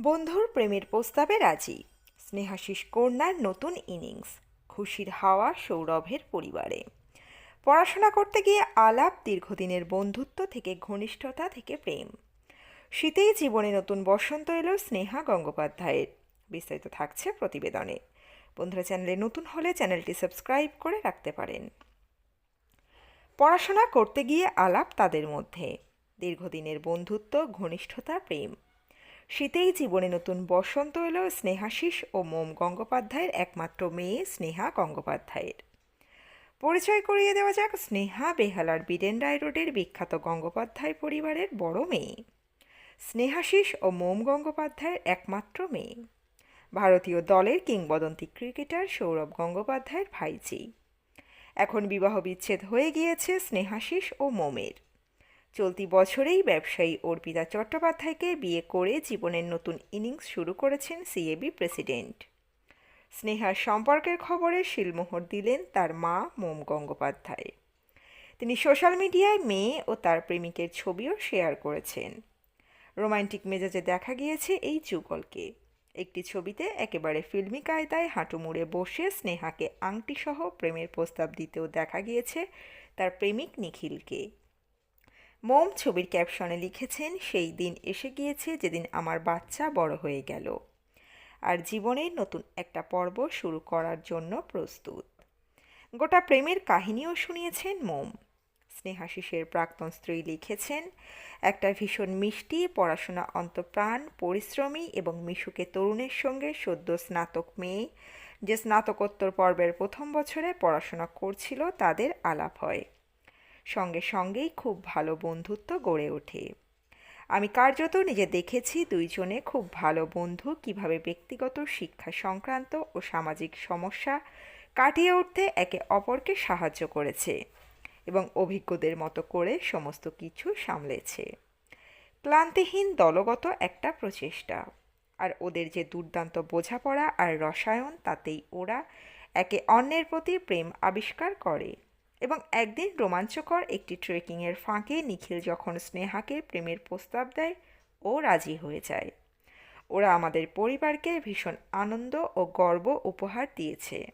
বন্ধুর প্রেমের প্রস্তাবে রাজি। স্নেহাশিস কন্যার নতুন ইনিংস, খুশির হাওয়া সৌরভের পরিবারে। পড়াশোনা করতে গিয়ে আলাপ দীর্ঘদিনের বন্ধুত্ব থেকে ঘনিষ্ঠতা থেকে প্রেম। শীতেই জীবনে নতুন বসন্ত এলো স্নেহা গঙ্গোপাধ্যায়ের। বিস্তারিত থাকছে প্রতিবেদনে। বন্ধুরা, চ্যানেলে নতুন হলে চ্যানেলটি সাবস্ক্রাইব করে রাখতে পারেন। পড়াশোনা করতে গিয়ে আলাপ তাদের মধ্যে। দীর্ঘদিনের বন্ধুত্ব, ঘনিষ্ঠতা, প্রেম। শীতেই জীবনে নতুন বসন্ত এলো স্নেহাশিস ও মোম গঙ্গোপাধ্যায়ের একমাত্র মেয়ে স্নেহা গঙ্গোপাধ্যায়ের। পরিচয় করিয়ে দেওয়া যাক স্নেহা বেহালার বিডেন রায় রোডের বিখ্যাত গঙ্গোপাধ্যায় পরিবারের বড় মেয়ে। স্নেহাশিস ও মোম গঙ্গোপাধ্যায়ের একমাত্র মেয়ে। ভারতীয় দলের কিংবদন্তি ক্রিকেটার সৌরভ গঙ্গোপাধ্যায়ের ভাইজি এখন বিবাহ বিচ্ছেদ হয়ে গিয়েছে স্নেহাশিস ও মোমের। চলতি বছরেই ব্যবসায়ী অর্পিতা চট্টোপাধ্যায়কে বিয়ে করে জীবনের নতুন ইনিংস শুরু করেছেন সিএবি প্রেসিডেন্ট। স্নেহার সম্পর্কের খবরে শিলমোহর দিলেন তার মা মোম গঙ্গোপাধ্যায়। তিনি সোশ্যাল মিডিয়ায় মেয়ে ও তার প্রেমিকের ছবিও শেয়ার করেছেন। রোমান্টিক মেজাজে দেখা গিয়েছে এই যুগলকে। একটি ছবিতে একেবারে ফিল্মি কায়দায় হাঁটু মুড়ে বসে স্নেহাকে আংটিসহ প্রেমের প্রস্তাব দিতেও দেখা গিয়েছে তার প্রেমিক নিখিলকে। মোম ছবির ক্যাপশনে লিখেছেন, সেই দিন এসে গিয়েছে যেদিন আমার বাচ্চা বড় হয়ে গেল। আর জীবনের নতুন একটা পর্ব শুরু করার জন্য প্রস্তুত। গোটা প্রেমের কাহিনীও শুনিয়েছেন মোম। স্নেহাশিসের প্রাক্তন স্ত্রী লিখেছেন, একটা ভীষণ মিষ্টি, পড়াশোনা অন্তপ্রাণ, পরিশ্রমী এবং মিশুকে তরুণের সঙ্গে সদ্য স্নাতক মেয়ে, যে স্নাতকোত্তর পর্বের প্রথম বছরে পড়াশোনা করছিল, তাদের আলাপ হয়। সঙ্গে সঙ্গেই খুব ভালো বন্ধুত্ব গড়ে ওঠে। আমি কার্যত নিজে দেখেছি দুইজনে খুব ভালো বন্ধু, কীভাবে ব্যক্তিগত শিক্ষা সংক্রান্ত ও সামাজিক সমস্যা কাটিয়ে উঠতে একে অপরকে সাহায্য করেছে এবং অভিজ্ঞদের মতো করে সমস্ত কিছু সামলেছে। ক্লান্তিহীন দলগত একটা প্রচেষ্টা আর ওদের যে দুর্দান্ত বোঝাপড়া আর রসায়ন, তাতেই ওরা একে অন্যের প্রতি প্রেম আবিষ্কার করে। এবং একদিন রোমাঞ্চকর একটি ট্রেকিংয়ের ফাঁকে নিখিল যখন স্নেহাকে প্রেমের প্রস্তাব দেয়, ও রাজি হয়ে যায়। ওরা আমাদের পরিবারকে ভীষণ আনন্দ ও গর্ব উপহার দিয়েছে।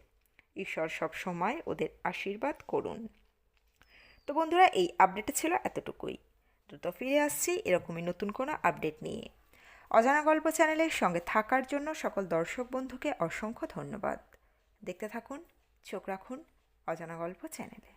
ঈশ্বর সব সময় ওদের আশীর্বাদ করুন। তো বন্ধুরা, এই আপডেটটা ছিল এতটুকুই। দ্রুত ফিরে আসছি এরকমই নতুন কোনো আপডেট নিয়ে। অজানা গল্প চ্যানেলের সঙ্গে থাকার জন্য সকল দর্শক বন্ধুকে অসংখ্য ধন্যবাদ। দেখতে থাকুন, চোখ রাখুন অজানা গল্প চ্যানেলে।